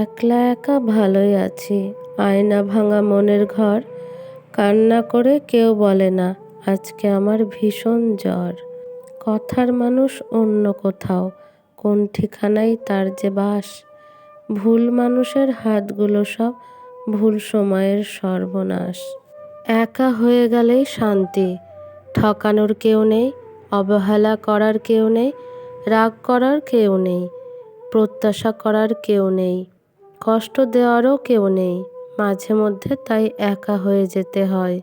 একলা একা ভালোই আছি। আয়না ভাঙা মনের ঘর। কান্না করে কেউ বলে না, আজকে আমার ভীষণ জ্বর। কথার মানুষ অন্য কোথাও, কোন ঠিকানায় তার যে বাস। ভুল মানুষের হাতগুলো সব ভুল সময়ের সর্বনাশ। একা হয়ে গেলেই শান্তি। ঠকানোর কেউ নেই, অবহেলা করার কেউ নেই, রাগ করার কেউ নেই, প্রত্যাশা করার কেউ নেই। কষ্ট দেওয়ারও কেউ নেই। মাঝে মধ্যে তাই একা হয়ে যেতে হয়।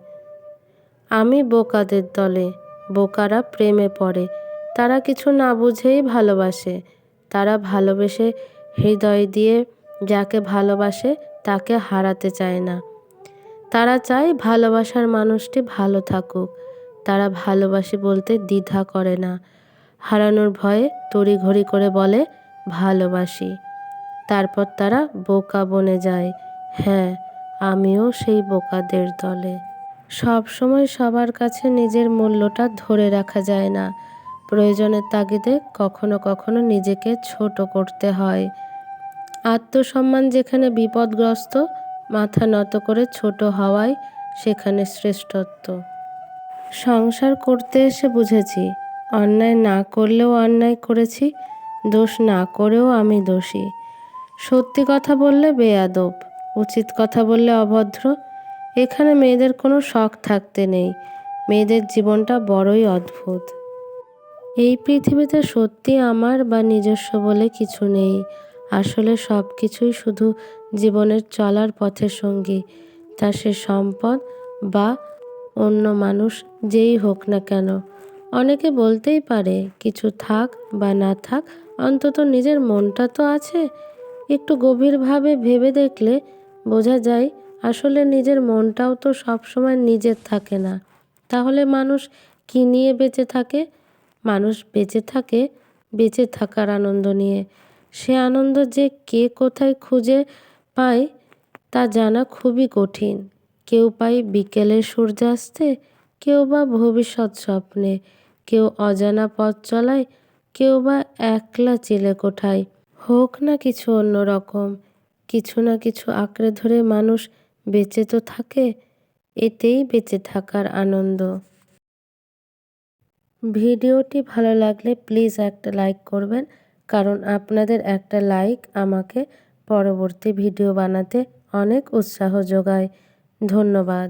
আমি বোকাদের দলে। বোকারা প্রেমে পড়ে। তারা কিছু না বুঝেই ভালোবাসে। তারা ভালোবেসে হৃদয় দিয়ে যাকে ভালোবাসে তাকে হারাতে চায় না। তারা চায় ভালোবাসার মানুষটি ভালো থাকুক। তারা ভালোবাসি বলতে দ্বিধা করে না। হারানোর ভয়ে তড়িঘড়ি করে বলে, ভালোবাসি। তারপর তারা বোকা বনে যায়। হ্যাঁ আমিও সেই বোকাদের দলে। সব সময় সবার কাছে নিজের মূল্যটা ধরে রাখা যায় না। প্রয়োজনের তাগিদে কখনো কখনো নিজেকে ছোট করতে হয়। আত্মসম্মান যেখানে বিপদগ্রস্ত, মাথা নত করে ছোট হওয়ায় সেখানে শ্রেষ্ঠত্ব। সংসার করতে এসে বুঝেছি, অন্যায় না করলেও অন্যায় করেছি, দোষ না করেও আমি দোষী। সত্যি কথা বললে বেয়াদব, উচিত কথা বললে অভদ্র। এখানে মেয়েদের কোনো শখ থাকতে নেই। মেয়েদের জীবনটা বড়ই অদ্ভুত। এই পৃথিবীতে সত্যি আমার বা নিজস্ব বলে কিছু নেই। আসলে সব কিছুই শুধু জীবনের চলার পথের সঙ্গী। তা সে সম্পদ বা অন্য মানুষ যেই হোক না কেন। অনেকে বলতেই পারে, কিছু থাক বা না থাক, অন্তত নিজের মনটা তো আছে। একটু গভীরভাবে ভেবে দেখলে বোঝা যায় আসলে নিজের মনটাও তো সবসময় নিজের থাকে না। তাহলে মানুষ কী নিয়ে বেঁচে থাকে? মানুষ বেঁচে থাকে বেঁচে থাকার আনন্দ নিয়ে। সে আনন্দ যে কে কোথায় খুঁজে পায় তা জানা খুবই কঠিন। কেউ পায় বিকেলের সূর্যাস্তে, কেউ বা ভবিষ্যৎ স্বপ্নে। কেউ অজানা পথ চলায়, কেউ বা একলা চিলে কোঠায় হোক না কিছু অন্যরকম কিছু না কিছু আঁকড়ে ধরে মানুষ বেঁচে তো থাকে, এতেই বেঁচে থাকার আনন্দ। ভিডিওটি ভালো লাগলে প্লিজ একটা লাইক করবেন, কারণ আপনাদের একটা লাইক আমাকে পরবর্তী ভিডিও বানাতে অনেক উৎসাহ যোগায়। ধন্যবাদ।